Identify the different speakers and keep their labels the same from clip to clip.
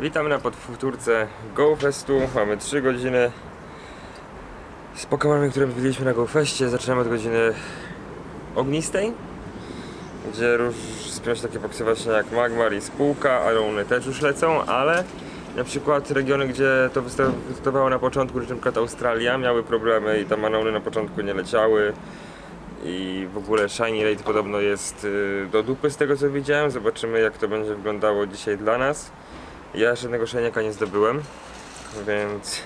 Speaker 1: Witamy na podwórce GoFestu. Mamy 3 godziny z Pokemonami, które widzieliśmy na GoFestie. Zaczynamy od godziny ognistej, gdzie róż spią się takie poksy właśnie jak Magmar i Spółka, Arony też już lecą, ale na przykład regiony, gdzie to wysta- wystartowało na początku, czyli na przykład Australia, miały problemy i tam Anony na początku nie leciały. I w ogóle Shiny Rate podobno jest y, do dupy z tego co widziałem. Zobaczymy jak to będzie wyglądało dzisiaj dla nas. Ja żadnego szajniaka nie zdobyłem, więc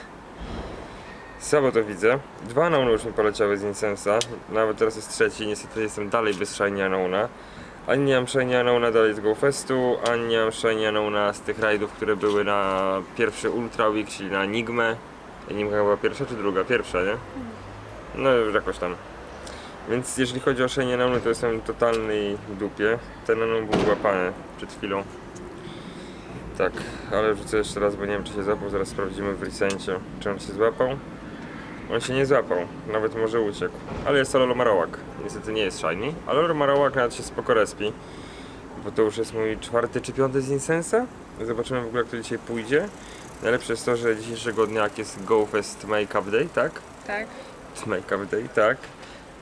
Speaker 1: słabo to widzę. Dwa Anouny już mi poleciały z Incensa, nawet teraz jest trzeci, niestety jestem dalej bez Shiny Anouna. Ani nie mam Anouna dalej z GoFestu, ani nie mam Shiny Anouna z tych rajdów, które były na pierwszy Ultra Week, czyli na Enigmę. Enigma była pierwsza czy druga? Pierwsza, nie? No już jakoś tam. Więc jeżeli chodzi o Shiny Anouny, to jestem w totalnej dupie. Ten Anoun był łapany przed chwilą. Tak, ale rzucę jeszcze raz, bo nie wiem czy się złapał, zaraz sprawdzimy w recencie, czy on się złapał. On się nie złapał, nawet może uciekł. Ale jest Lolomarowak. Niestety nie jest shiny, ale Lolomarowak nawet się spoko respi. Bo to już jest mój czwarty czy piąty z Insensa. Zobaczymy w ogóle jak to dzisiaj pójdzie. Najlepsze jest to, że dzisiejszego dnia jak jest GoFest Makeup Day, tak?
Speaker 2: Tak.
Speaker 1: Makeup Day, tak.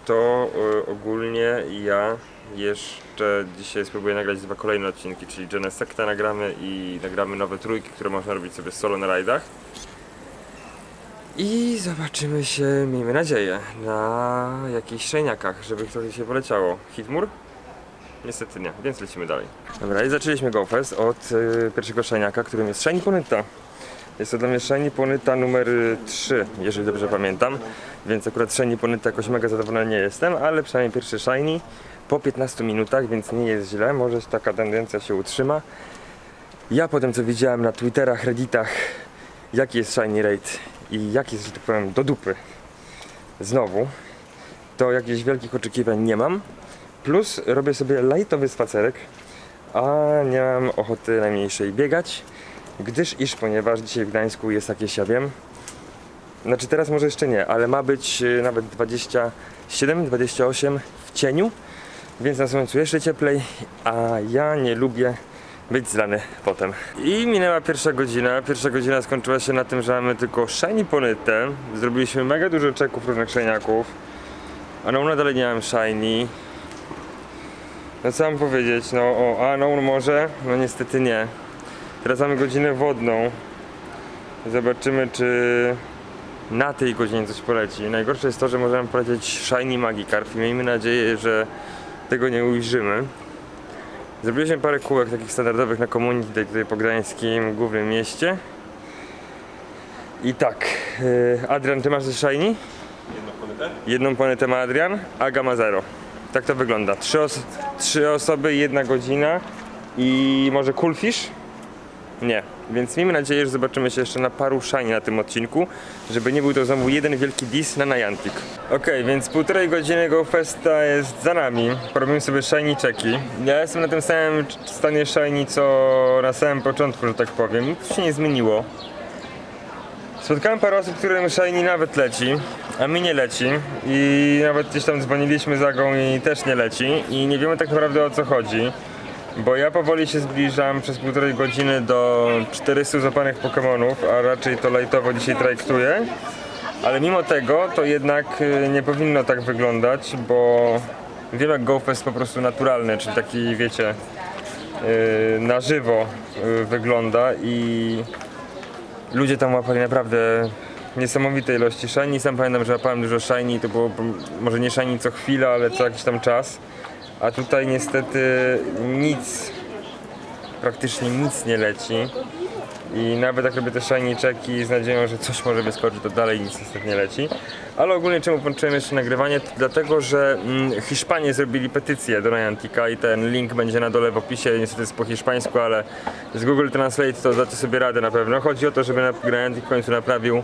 Speaker 1: To y, ogólnie ja jeszcze dzisiaj spróbuję nagrać dwa kolejne odcinki, czyli Genesecta nagramy i nagramy nowe trójki, które można robić sobie solo na rajdach. I zobaczymy się, miejmy nadzieję, na jakichś szejniakach, żeby trochę się poleciało. Hitmur? Niestety nie, więc lecimy dalej. Dobra, i zaczęliśmy GoFest od y, pierwszego szejniaka, którym jest Shiny Ponyta. Jest to dla mnie Shiny Ponyta numer 3, jeżeli dobrze pamiętam. Więc akurat Shiny Ponyta jakoś mega zadowolony nie jestem, ale przynajmniej pierwszy Shiny po 15 minutach, więc nie jest źle. Może taka tendencja się utrzyma. Ja po tym co widziałem na Twitterach, Redditach, jaki jest Shiny Rate i jak jest, że tak powiem, do dupy znowu, to jakichś wielkich oczekiwań nie mam. Plus robię sobie lightowy spacerek, a nie mam ochoty najmniejszej biegać gdyż iż ponieważ dzisiaj w Gdańsku jest jakieś, ja wiem, znaczy teraz może jeszcze nie, ale ma być y, nawet 27, 28 w cieniu, więc na słońcu jeszcze cieplej, a ja nie lubię być zlany potem. I minęła pierwsza godzina. Pierwsza godzina skończyła się na tym, że mamy tylko shiny ponytę. Zrobiliśmy mega dużo czeków różnych szeniaków. A no dalej nie mam shiny. No co mam powiedzieć, no o, a no może, no niestety nie. Teraz mamy godzinę wodną. Zobaczymy, czy na tej godzinie coś poleci. Najgorsze jest to, że możemy polecieć Shiny Magikarp i miejmy nadzieję, że tego nie ujrzymy. Zrobiliśmy parę kółek takich standardowych na community tutaj po gdańskim głównym mieście. I tak, yy, Adrian, ty masz coś Shiny?
Speaker 3: Jedną ponytę?
Speaker 1: Jedną planetę ma Adrian, Aga ma zero. Tak to wygląda. Trzy, os- trzy osoby, jedna godzina i może Coolfish? Nie. Więc miejmy nadzieję, że zobaczymy się jeszcze na paru shiny na tym odcinku, żeby nie był to znowu jeden wielki dis na Niantic. Okej, więc półtorej godziny Go Festa jest za nami. Porobimy sobie shiny czeki. Ja jestem na tym samym stanie shiny co na samym początku, że tak powiem. Nic się nie zmieniło. Spotkałem parę osób, którym Shiny nawet leci, a mi nie leci i nawet gdzieś tam dzwoniliśmy za Agą i też nie leci i nie wiemy tak naprawdę o co chodzi. Bo ja powoli się zbliżam przez półtorej godziny do 400 złapanych Pokémonów, a raczej to lightowo dzisiaj trajektuję. Ale mimo tego to jednak y, nie powinno tak wyglądać, bo wiem jak GoFest po prostu naturalny, czyli taki wiecie, y, na żywo y, wygląda i ludzie tam łapali naprawdę niesamowite ilości shiny. Sam pamiętam, że łapałem dużo shiny, to było może nie shiny co chwila, ale co jakiś tam czas. A tutaj niestety nic, praktycznie nic nie leci. I nawet jak robię te shiny czeki z nadzieją, że coś może wyskoczyć, to dalej nic niestety nie leci. Ale ogólnie czemu włączyłem jeszcze nagrywanie? To dlatego, że mm, Hiszpanie zrobili petycję do Niantica i ten link będzie na dole w opisie. Niestety jest po hiszpańsku, ale z Google Translate to dacie sobie radę na pewno. Chodzi o to, żeby Niantic w końcu naprawił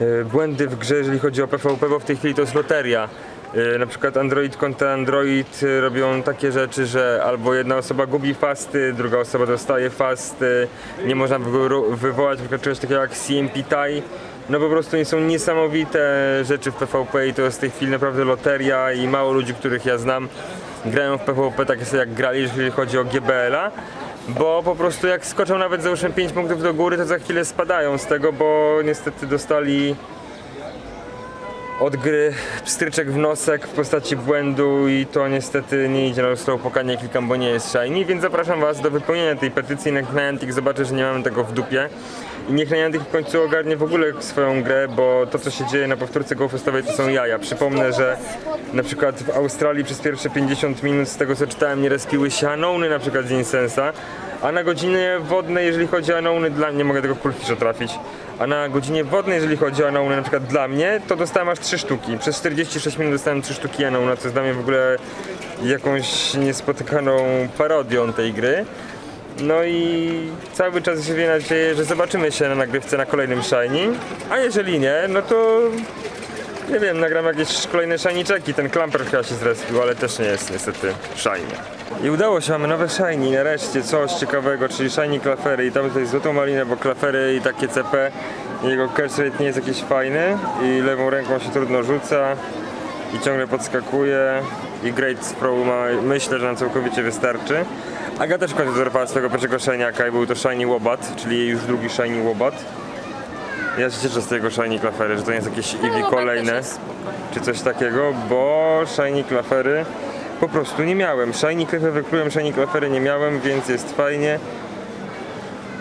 Speaker 1: e, błędy w grze, jeżeli chodzi o PvP, bo w tej chwili to jest loteria. E, Na przykład Android kontra Android e, robią takie rzeczy, że albo jedna osoba gubi fasty, druga osoba dostaje fasty, nie można wywo- wywołać przykład czegoś takiego jak CMP tie. No po prostu nie są niesamowite rzeczy w PvP i to jest w tej chwili naprawdę loteria i mało ludzi, których ja znam grają w PvP tak jak grali, jeżeli chodzi o GBL-a. bo po prostu jak skoczą nawet załóżmy 5 punktów do góry, to za chwilę spadają z tego, bo niestety dostali od gry pstryczek w nosek w postaci błędu i to niestety nie idzie na slowpoka, nie klikam, bo nie jest shiny, więc zapraszam Was do wypełnienia tej petycji, niech Niantic zobaczy, że nie mamy tego w dupie. I niech Niantic w końcu ogarnie w ogóle swoją grę, bo to co się dzieje na powtórce GoFestowej to są jaja. Przypomnę, że na przykład w Australii przez pierwsze 50 minut z tego co czytałem nie respiły się anony na przykład z Insensa, a na godzinie wodnej, jeżeli chodzi o anony, dla mnie mogę tego Coolfisha trafić. A na godzinie wodnej, jeżeli chodzi o anony, na przykład dla mnie, to dostałem aż 3 sztuki. Przez 46 minut dostałem 3 sztuki anona, co jest dla mnie w ogóle jakąś niespotykaną parodią tej gry. No i cały czas żywię nadzieję, że zobaczymy się na nagrywce na kolejnym Shiny. A jeżeli nie, no to nie wiem, nagram jakieś kolejne checki. Ten klamper chyba się zrespił, ale też nie jest niestety shiny. I udało się, mamy nowe shiny, nareszcie coś ciekawego, czyli shiny klafery i tam tutaj złotą malinę, bo klafery i takie CP, jego catch rate nie jest jakiś fajny i lewą ręką się trudno rzuca i ciągle podskakuje i Great Pro ma, myślę, że nam całkowicie wystarczy. Aga też w końcu swojego pierwszego shiniaka i był to Shiny Łobat, czyli już drugi Shiny Łobat. Ja się cieszę z tego Shiny Klafery, że to nie jest jakieś Eevee
Speaker 2: Łobat
Speaker 1: kolejne czy coś takiego, bo Shiny Klafery po prostu nie miałem. Shiny Klefy wyklułem, Shiny Klafery nie miałem, więc jest fajnie.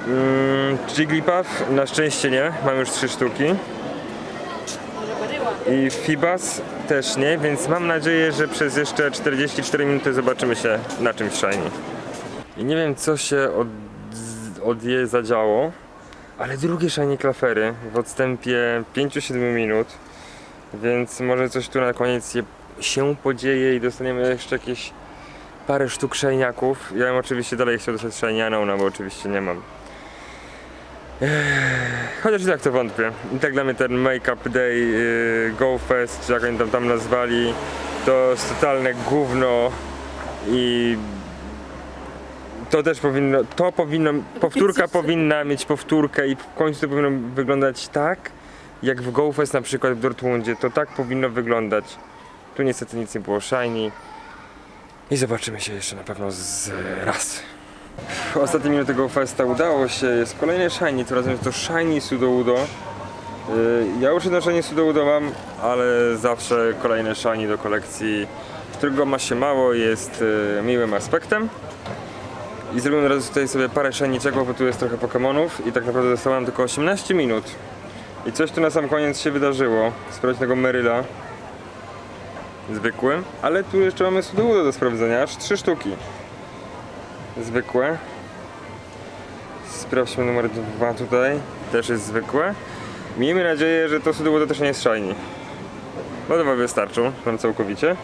Speaker 1: Mm, Jigglypuff na szczęście nie, mam już trzy sztuki. I Fibas też nie, więc mam nadzieję, że przez jeszcze 44 minuty zobaczymy się na czymś shiny. I nie wiem co się od, od je zadziało, ale drugie shiny klafery w odstępie 5-7 minut, więc może coś tu na koniec się podzieje i dostaniemy jeszcze jakieś parę sztuk shiniaków. Ja bym oczywiście dalej chciał dostać shiny Unknowna, bo oczywiście nie mam. Chociaż i tak to wątpię. I tak dla mnie ten Make-up Day, yy, Go Fest, czy jak oni tam, tam nazwali, to jest totalne gówno i to też powinno, to powinno, powtórka powinna mieć powtórkę i w końcu to powinno wyglądać tak, jak w Go Fest na przykład w Dortmundzie, to tak powinno wyglądać. Tu niestety nic nie było shiny i zobaczymy się jeszcze na pewno z raz. W ostatniej minuty tego festa udało się, jest kolejny shiny, tym razem jest to shiny Sudoudo. Yy, Ja już jedno shiny Sudoudo mam, ale zawsze kolejne shiny do kolekcji, którego ma się mało, jest yy, miłym aspektem. I zrobimy teraz tutaj sobie parę checków, bo tu jest trochę Pokemonów i tak naprawdę dostałem tylko 18 minut. I coś tu na sam koniec się wydarzyło, sprawdź tego Meryla. Zwykły, ale tu jeszcze mamy Sudoudo do sprawdzenia, aż 3 sztuki zwykłe. Sprawdźmy numer dwa tutaj, też jest zwykłe. Miejmy nadzieję, że to Sudowode też nie jest shiny. No dwa wystarczą, nam całkowicie.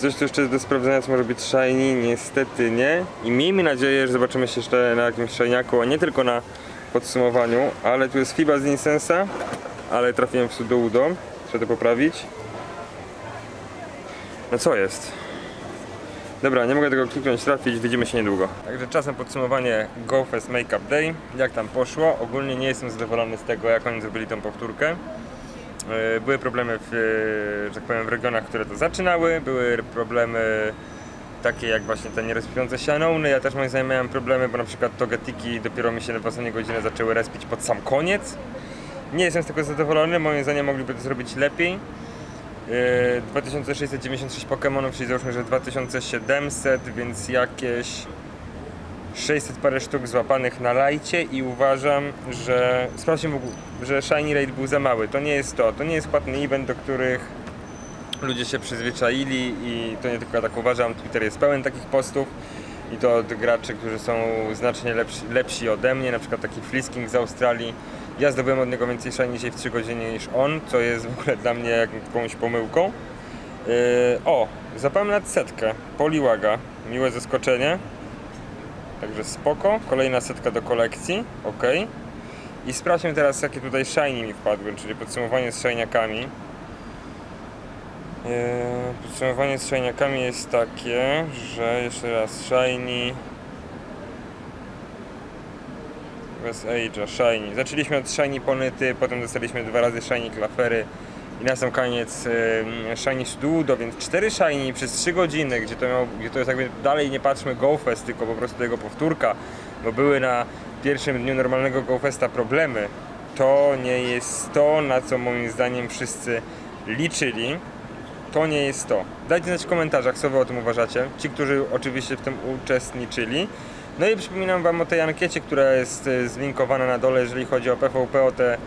Speaker 1: Coś tu jeszcze do sprawdzenia, co może być shiny? Niestety nie. I miejmy nadzieję, że zobaczymy się jeszcze na jakimś shiniaku, a nie tylko na podsumowaniu. Ale tu jest Fiba z Insensa, ale trafiłem w Sudoudo. Trzeba to poprawić. No co jest? Dobra, nie mogę tego kliknąć, trafić, widzimy się niedługo. Także czasem podsumowanie GoFest Makeup Day. Jak tam poszło? Ogólnie nie jestem zadowolony z tego, jak oni zrobili tą powtórkę. Yy, Były problemy w, że tak powiem, w regionach, które to zaczynały. Były problemy takie jak właśnie te nierespiące się anony. Ja też moim zdaniem miałem problemy, bo na przykład Togetiki dopiero mi się w ostatniej godzinie zaczęły respić pod sam koniec. Nie jestem z tego zadowolony, moim zdaniem mogliby to zrobić lepiej. Yy, 2696 Pokémonów, czyli załóżmy, że 2700, więc jakieś 600 parę sztuk złapanych na lajcie i uważam, że sprawdźmy, w ogóle, że Shiny Raid był za mały. To nie jest to, to nie jest płatny event, do których ludzie się przyzwyczaili i to nie tylko ja tak uważam, Twitter jest pełen takich postów i to od graczy, którzy są znacznie lepsi, lepsi ode mnie, na przykład taki Flisking z Australii. Ja zdobyłem od niego więcej shiny dzisiaj w 3 godziny niż on, co jest w ogóle dla mnie jakąś pomyłką. Yy, o, zapałem nad setkę, Poliłaga, miłe zaskoczenie. Także spoko, kolejna setka do kolekcji, ok. I sprawdźmy teraz jakie tutaj shiny mi wpadły, czyli podsumowanie z shiniakami. Yy, Podsumowanie z shiniakami jest takie, że jeszcze raz shiny bez Age'a, shiny. Zaczęliśmy od shiny ponyty, potem dostaliśmy dwa razy shiny klafery I na sam koniec y, Shiny Sudo, więc 4 Shiny przez 3 godziny, gdzie to, gdzie to jest jakby dalej nie patrzmy GoFest, tylko po prostu jego powtórka, bo były na pierwszym dniu normalnego GoFesta problemy. To nie jest to, na co moim zdaniem wszyscy liczyli. To nie jest to. Dajcie znać w komentarzach, co wy o tym uważacie. Ci, którzy oczywiście w tym uczestniczyli. No i przypominam wam o tej ankiecie, która jest e, zlinkowana na dole, jeżeli chodzi o PvP, o te,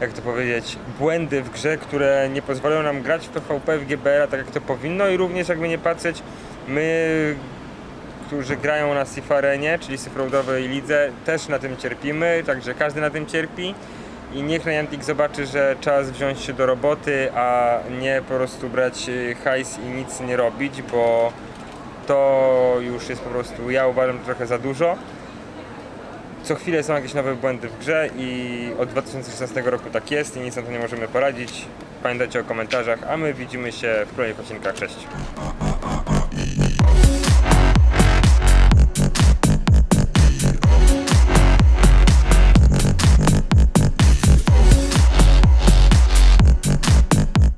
Speaker 1: jak to powiedzieć, błędy w grze, które nie pozwalają nam grać w PvP, w GBR, tak jak to powinno i również jakby nie patrzeć, my, którzy grają na Sifarenie, czyli Cyfroadowej Lidze, też na tym cierpimy, także każdy na tym cierpi. I niech Niantic zobaczy, że czas wziąć się do roboty, a nie po prostu brać y, hajs i nic nie robić, bo to już jest po prostu, ja uważam, trochę za dużo. Co chwilę są jakieś nowe błędy w grze i od 2016 roku tak jest i nic na to nie możemy poradzić. Pamiętajcie o komentarzach, a my widzimy się w kolejnych odcinkach. Cześć!